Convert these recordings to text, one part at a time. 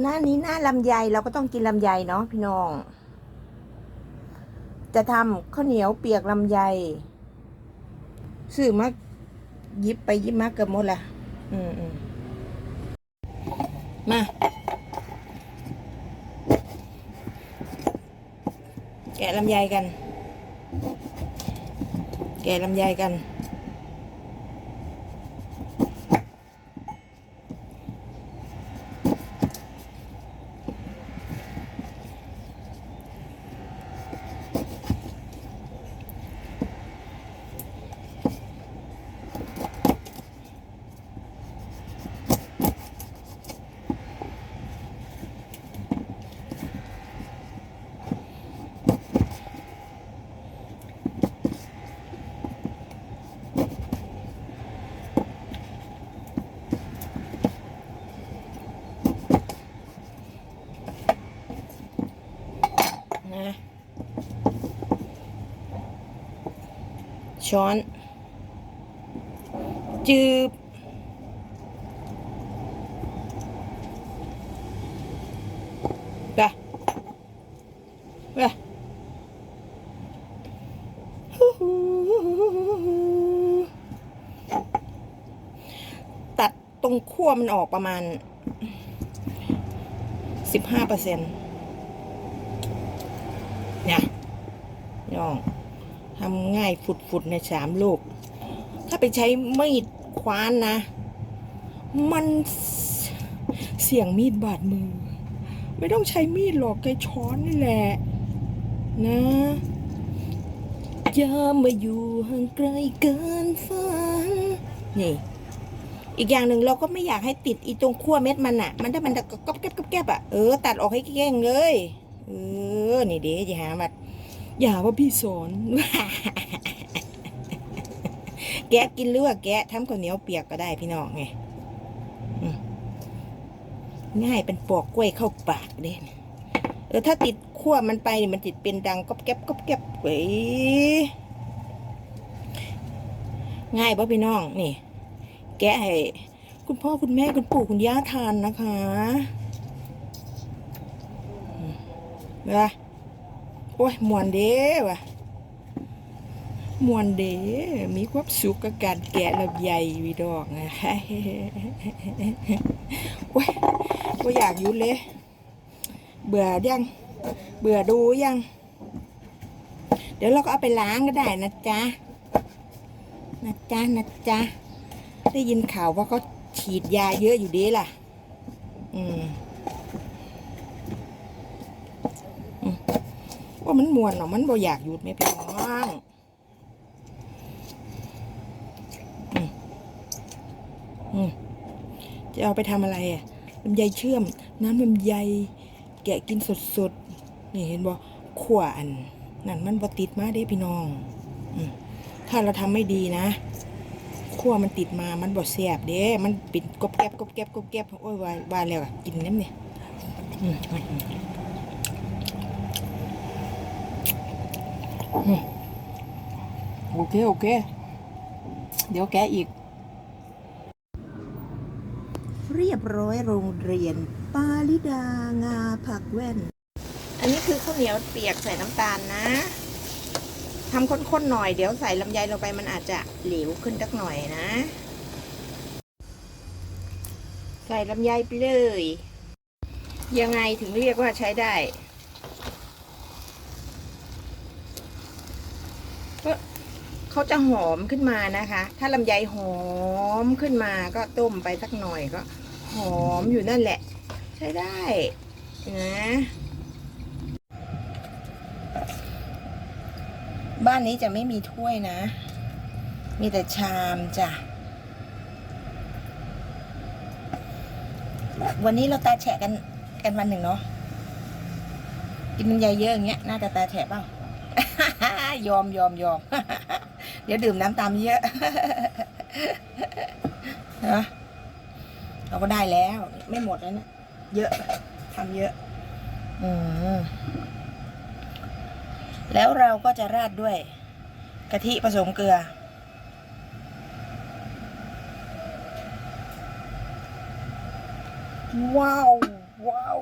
หน้านี้หน้าลำไยเราก็ต้องกินลำไยเนาะพี่น้อง จะทำข้าวเหนียวเปียกลำไยซื้อมายิบไปยิบมาเกือบหมดละอืมอืมมาแกะลำไยกัน แกะลำไยกัน นะ ช้อน จืบไปไปตัดตรงขั้วมันออกประมาณสิบห้าเปอร์เซ็นต์เนี่ยน้อง ทำง่ายฝุดๆในสามลูก ถ้าไปใช้มีดคว้านนะ มันเสี่ยงมีดบาดมือ ไม่ต้องใช้มีดหรอกใช้ช้อนนี่แหละ นะอย่ามาอยู่ห่างไกลเกินฝันนี่อีกอย่างหนึ่งเราก็ไม่อยากให้ติดอีตรงขั้วเม็ดมันอะมันถ้ามันก็ก๊บแก๊บอบแก๊บอะเออตัดออกให้เก่งเลย เออ นี่เด้อย่าหาว่า อย่าว่าพี่สอนแกะกินหรือว่าแกะทำข้าวเหนียวเปียกก็ได้พี่น้องไงง่ายเป็นปอกกล้วยเข้าปากเด่นเออถ้าติดขั้วมันไปนี่มันติดเป็นดังก๊อบแก๊บก๊อบแก๊บเว้ยง่ายป่ะพี่น้องนี่ แกะให้คุณพ่อคุณแม่คุณปู่คุณย่าทานนะคะเวลา อ้ยมวนเด้ว่ะมวนเด้มีความสุขกับการแกะลำไยวีดอกนะโอ้ยว่าอยากหยุดเลย เบื่อยัง เบื่อดูยัง เดี๋ยวเราก็เอาไปล้างก็ได้นะจ๊ะ นะจ๊ะนะจ๊ะ ได้ยินข่าวว่าเขาฉีดยาเยอะอยู่ดีล่ะ อืมอืม ว่ามันมวนเนาะมันบ่อยากหยุดไหมพี่น้องจะเอาไปทำอะไรอะลำไยเชื่อม น้ำลำไยแกะกินสดๆ นี่เห็นบ่ขวอัน นั่นมันบ่ติดมาเด้พี่น้องอถ้าเราทำไม่ดีนะขั้วมันติดมา มันบ่แซ่บเด้ มันปิดกบแก็บกบแก็บกบแก็บโอ้ยวายวายแล้วกินน้ำเนี่ยอืมอืมอืมอืม โอเค โอเค เดี๋ยวแกะอีก เรียบร้อยโรงเรียน ปาลิดางาผักแว่น อันนี้คือข้าวเหนียวเปียกใส่น้ำตาลนะทำข้นๆหน่อยเดี๋ยวใส่ลำไยลงไปมันอาจจะเหลวขึ้นสักหน่อยนะ ใส่ลำไยไปเลย ยังไงถึงเรียกว่าใช้ได้ เขาจะหอมขึ้นมานะคะ ถ้าลำไยหอมขึ้นมาก็ต้มไปสักหน่อยก็ หอมอยู่นั่นแหละ ใช้ได้นะบ้านนี้จะไม่มีถ้วยนะ มีแต่ชามจ้ะ วันนี้เราตาแฉะกันกันวันหนึ่งเนาะ กินมันใหญ่เยอะอย่างเงี้ย น่าจะตาแฉะเปล่า ยอมยอมยอม เดี๋ยวดื่มน้ำตามเยอะนะเราก็ได้แล้ว ไม่หมดแล้วนะเยอะทำเยอะ อืมแล้วเราก็จะราดด้วย กะทิผสมเกลือ ว้าว ว้าว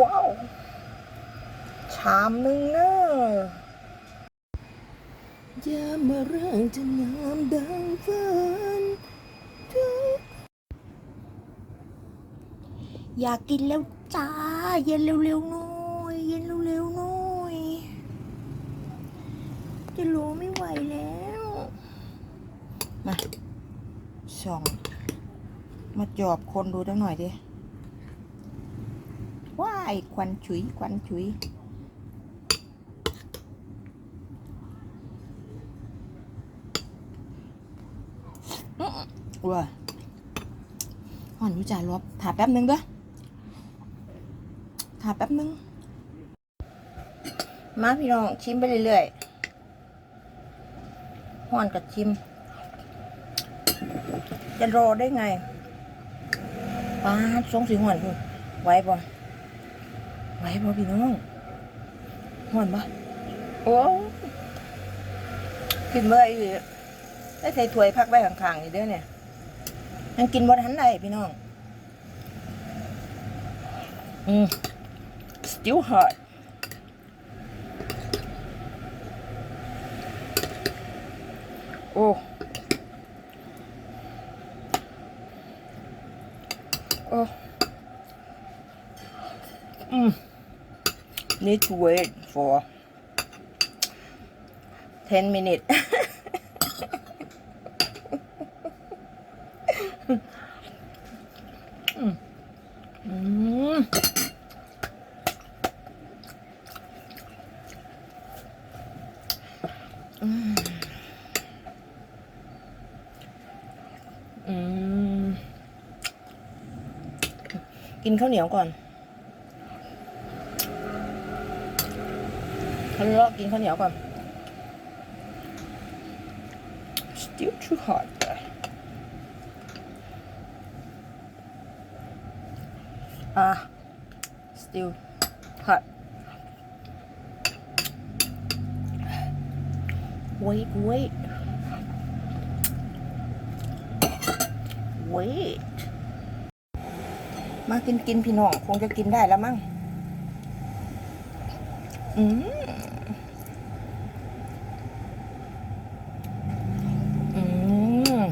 ว้าว ชามหนึ่งเนอะอ ย่ามาเรื่องจะงามดังฝันอยากกินแล้วจ้า เย็นเร็วๆหน่อยเย็นเร็วๆหน่อยจะรู้ไม่ไหวแล้ว มาส่องมาจอบคนดูตั้งหน่อยดิว้ายควันฉุยควันฉุย ว้าห่อนอยู่จ่ารบถาแป๊บนึงเด้อถาแป๊บนึง มาพี่น้องชิมไปเรื่อยๆห่อนกับชิม จะรอได้ไงป้าดทรงสีห่อนคุณไหว้บ่ไหว้บ่พี่น้องห่อนบ่โอ้กินเมื่อยอยู่ได้ใส่ถ้วยพักไว้ข้างๆนี่เด้อเนี่ย ยังกินบ่ทันได้พี่น้อง อืม still hot โอ้ Oh. Mm. Need to wait for 10 minutes. กินข้าวเหนียวก่อนทะเลาะกินข้าวเหนียวก่อน still too hot อะ still wait wait wait มากินกินพี่น้องคงจะกินได้แล้วมั้ง อืม อืม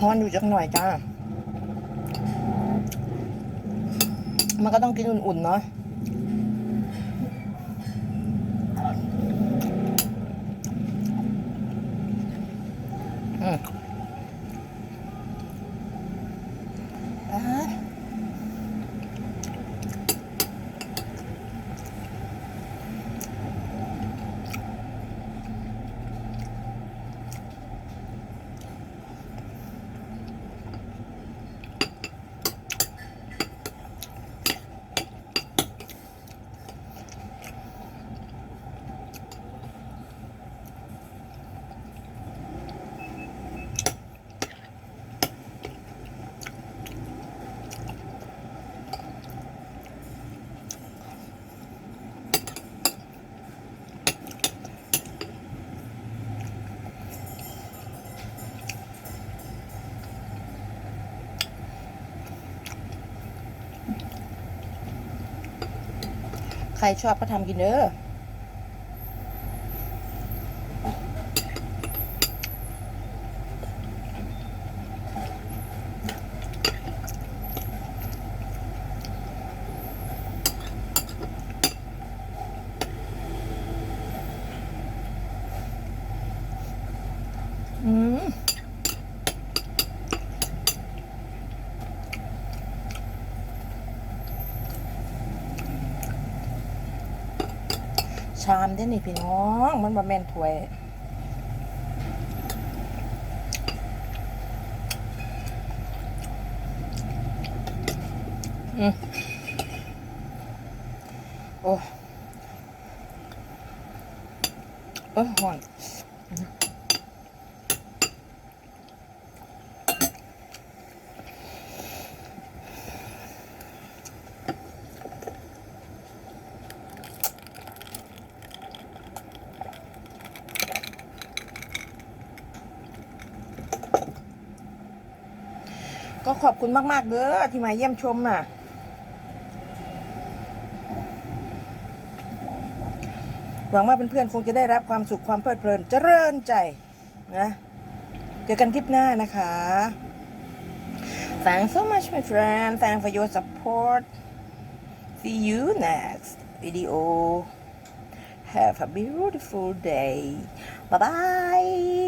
ฮอนอยู่จักหน่อยจ้า มันก็ต้องกินอุ่นๆเนาะ ใครชอบก็ทำกินเด้อ อืม ชามได้นี่พี่น้อง มันบะแมนถ้วยอืม ก็ขอบคุณมากๆเด้อที่มาเยี่ยมชมอะ หวังว่าเพื่อนๆคงจะได้รับความสุขความเพลิดเพลินเจริญใจนะเจอกันคลิปหน้านะคะ Thanks so much my friend Thanks for your support See you next video Have a beautiful day Bye bye